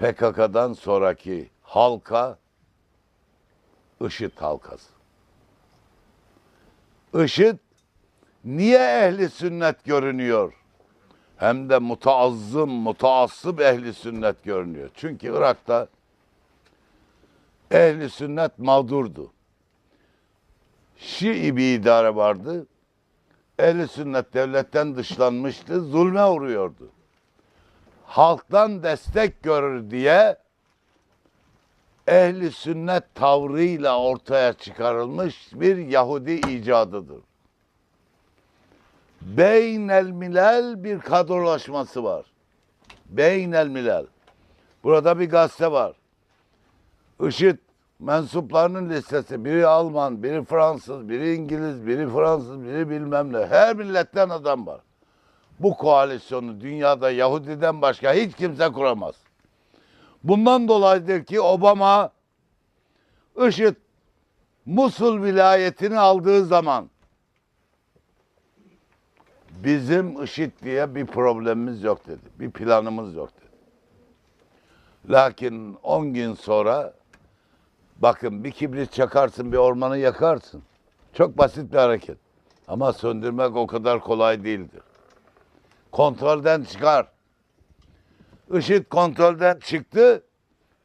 PKK'dan sonraki halka IŞİD halkası. IŞİD niye ehli sünnet görünüyor? Hem de mutaazzım, mutaassıp ehli sünnet görünüyor. Çünkü Irak'ta ehli sünnet mağdurdu. Şii bir idare vardı. Ehli sünnet devletten dışlanmıştı, zulme uğruyordu. Halktan destek görür diye ehli sünnet tavrıyla ortaya çıkarılmış bir Yahudi icadıdır. Beynel Milal bir kadrolaşması var. Beynel Milal. Burada bir gazete var. IŞİD mensuplarının listesi. Biri Alman, biri Fransız, biri İngiliz, biri Fransız, biri bilmem ne. Her milletten adam var. Bu koalisyonu dünyada Yahudiden başka hiç kimse kuramaz. Bundan dolayıdır ki Obama IŞİD Musul vilayetini aldığı zaman bizim IŞİD diye bir problemimiz yok dedi. Bir planımız yok dedi. Lakin 10 gün sonra bakın bir kibrit çakarsın bir ormanı yakarsın. Çok basit bir hareket. Ama söndürmek o kadar kolay değildir. Kontrolden çıkar. IŞİD kontrolden çıktı.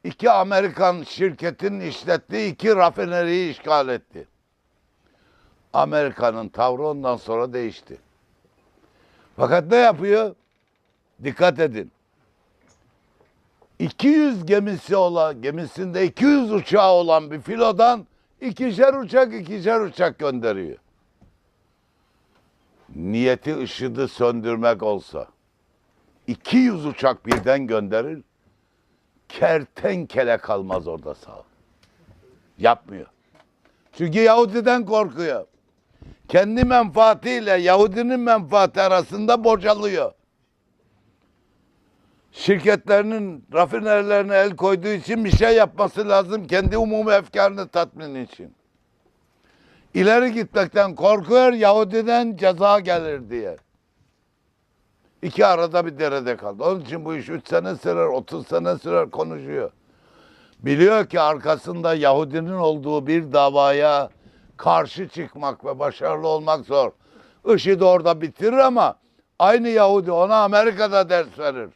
İki Amerikan şirketin işlettiği iki rafineriyi işgal etti. Amerika'nın tavrı ondan sonra değişti. Fakat ne yapıyor? Dikkat edin. 200 gemisi olan, gemisinde 200 uçağı olan bir filodan ikişer uçak ikişer uçak gönderiyor. Niyeti IŞİD'i söndürmek olsa 200 uçak birden gönderir. Kertenkele kalmaz orada sağ. Yapmıyor. Çünkü Yahudiden korkuyor. Kendi menfaatiyle Yahudinin menfaati arasında bocalıyor. Şirketlerinin rafinerilerine el koyduğu için bir şey yapması lazım kendi umumi efkarını tatmin için. İleri gitmekten korkuyor Yahudiden ceza gelir diye. İki arada bir derede kaldı. Onun için bu iş 3 sene sürer, 30 sene sürer konuşuyor. Biliyor ki arkasında Yahudinin olduğu bir davaya karşı çıkmak ve başarılı olmak zor. IŞİD orada bitirir ama aynı Yahudi ona Amerika'da ders verir.